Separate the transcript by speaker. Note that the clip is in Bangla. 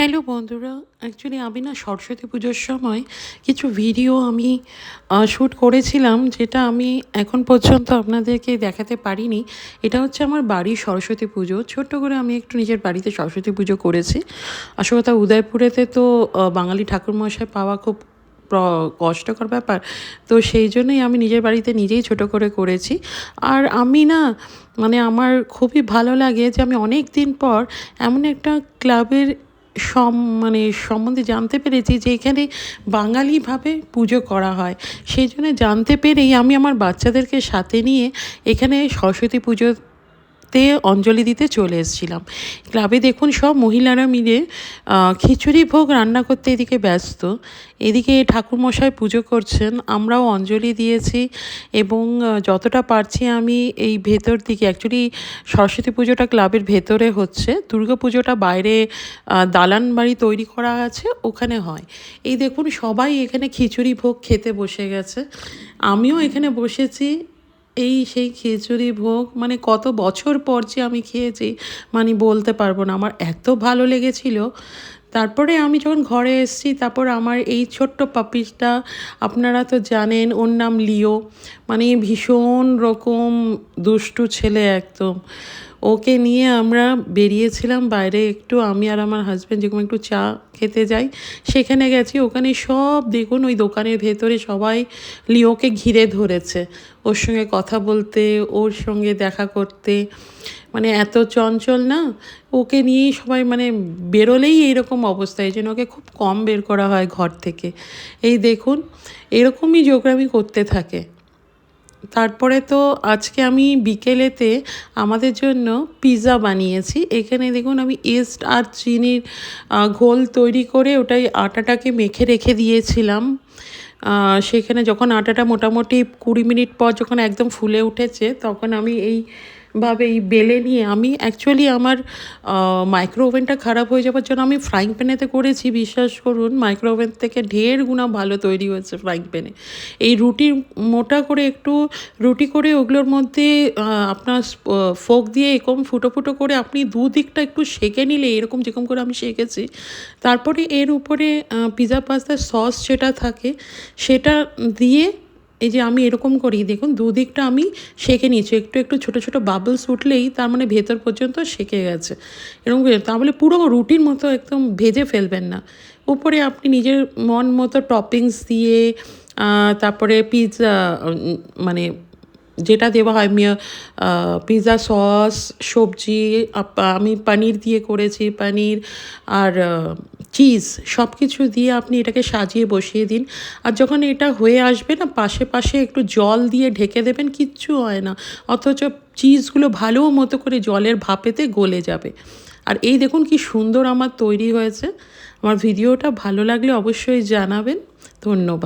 Speaker 1: হ্যালো বন্ধুরা অ্যাকচুয়ালি আমি না সরস্বতী পুজোর সময় কিছু ভিডিও আমি শ্যুট করেছিলাম যেটা আমি এখন পর্যন্ত আপনাদেরকে দেখাতে পারিনি। এটা হচ্ছে আমার বাড়ির সরস্বতী পুজো। ছোট্ট করে আমি একটু নিজের বাড়িতে সরস্বতী পুজো করেছি। আসল কথা উদয়পুরেতে তো বাঙালি ঠাকুরমশাই পাওয়া খুব কষ্টকর ব্যাপার। তো সেই জন্যই আমি নিজের বাড়িতে নিজেই ছোট করে করেছি। আর আমি না মানে আমার খুবই ভালো লাগে যে আমি অনেক দিন পর এমন একটা ক্লাবের সম মানে সম্বন্ধে জানতে পেরেছি যে এখানে বাঙালিভাবে পুজো করা হয়। সেই জন্য জানতে পেরেই আমি আমার বাচ্চাদেরকে সাথে নিয়ে এখানে সরস্বতী পুজো তে অঞ্জলি দিতে চলে এসেছিলাম। ক্লাবে দেখুন সব মহিলারা মিলে খিচুড়ি ভোগ রান্না করতে এদিকে ব্যস্ত। এদিকে ঠাকুরমশাই পুজো করছেন, আমরাও অঞ্জলি দিয়েছি এবং যতটা পারছি আমি এই ভেতর দিকে অ্যাকচুয়ালি সরস্বতী পুজোটা ক্লাবের ভেতরে হচ্ছে, দুর্গা পুজোটা বাইরে দালান বাড়ি তৈরি করা আছে, ওখানে হয়। এই দেখুন সবাই এখানে খিচুড়ি ভোগ খেতে বসে গেছে। আমিও এখানে বসেছি এই সেই খিচুড়ি ভোগ মানে কত বছর পর যে আমি খেয়েছি মানে বলতে পারব না। আমার এত ভালো লেগেছিল। তারপরে আমি যখন ঘরে এসেছি, তারপর আমার এই ছোট্ট পাপিসটা, আপনারা তো জানেন, ওর নাম লিও। মানে ভীষণ রকম দুষ্টু ছেলে একদম। ওকে নিয়ে আমরা বেরিয়েছিলাম বাইরে একটু, আমি আর আমার হাজব্যান্ড যেরকম একটু চা খেতে যাই, সেখানে গেছি। ওখানে সব দেখুন, ওই দোকানের ভেতরে সবাই লিওকে ঘিরে ধরেছে। ওর সঙ্গে কথা বলতে, ওর সঙ্গে দেখা করতে মানে এত চঞ্চল না। ওকে নিয়েই সবাই মানে বেরোলেই এইরকম অবস্থা, এই জন্য ওকে খুব কম বের করা হয় ঘর থেকে। এই দেখুন, এরকমই জোগ্রামি করতে থাকে। তারপরে তো আজকে আমি বিকেলেতে আমাদের জন্য পিৎজা বানিয়েছি। এখানে দেখুন আমি ইস্ট আর চিনির ঘোল তৈরি করে ওটাই আটাটাকে মেখে রেখে দিয়েছিলাম। সেখানে যখন আটাটা মোটামুটি কুড়ি মিনিট পর যখন একদম ফুলে উঠেছে, তখন আমি এই ভাবে এই বেলে নিয়ে আমি অ্যাকচুয়ালি আমার মাইক্রো ওভেনটা খারাপ হয়ে যাওয়ার জন্য আমি ফ্রাইং প্যানেতে করেছি, বিশ্বাস করুন। মাইক্রো ওভেন থেকে ঢের গুণা ভালো তৈরি হয়েছে ফ্রাইং প্যানে এই রুটি মোটা করে একটু রুটি করে ওগুলোর মধ্যে আপনার ফোক দিয়ে এরকম ফুটো ফুটো করে আপনি দুদিকটা একটু সেঁকে নিলে, এরকম যেরকম করে আমি সেঁকেছি, তারপরে এর উপরে পিৎজা পাস্তার সস যেটা থাকে, সেটা দিয়ে এই যে আমি এরকম করি, দেখুন দুদিকটা আমি সেঁকে নিয়েছি। একটু একটু ছোট ছোট বাবলস উঠলেই তার মানে ভেতর পর্যন্ত সেঁকে গেছে। এরকম তাহলে পুরো রুটির মতো একদম ভেজে ফেলবেন না। উপরে আপনি নিজের মন মতো টপিংস দিয়ে তারপরে পিৎজা মানে যেটা দেওয়া হয় পিৎজা সস সবজি আমি পনির দিয়ে করেছি, পনির, আর চিজ সব কিছু দিয়ে আপনি এটাকে সাজিয়ে বসিয়ে দিন। আর যখন এটা হয়ে আসবে না, পাশে পাশে একটু জল দিয়ে ঢেকে দেবেন, কিচ্ছু হয় না। অথচ চিজগুলো ভালো মতো করে জলের ভাপেতে গলে যাবে। আর এই দেখুন কি সুন্দর আমার তৈরি হয়েছে। আমার ভিডিওটা ভালো লাগলে অবশ্যই জানাবেন। ধন্যবাদ।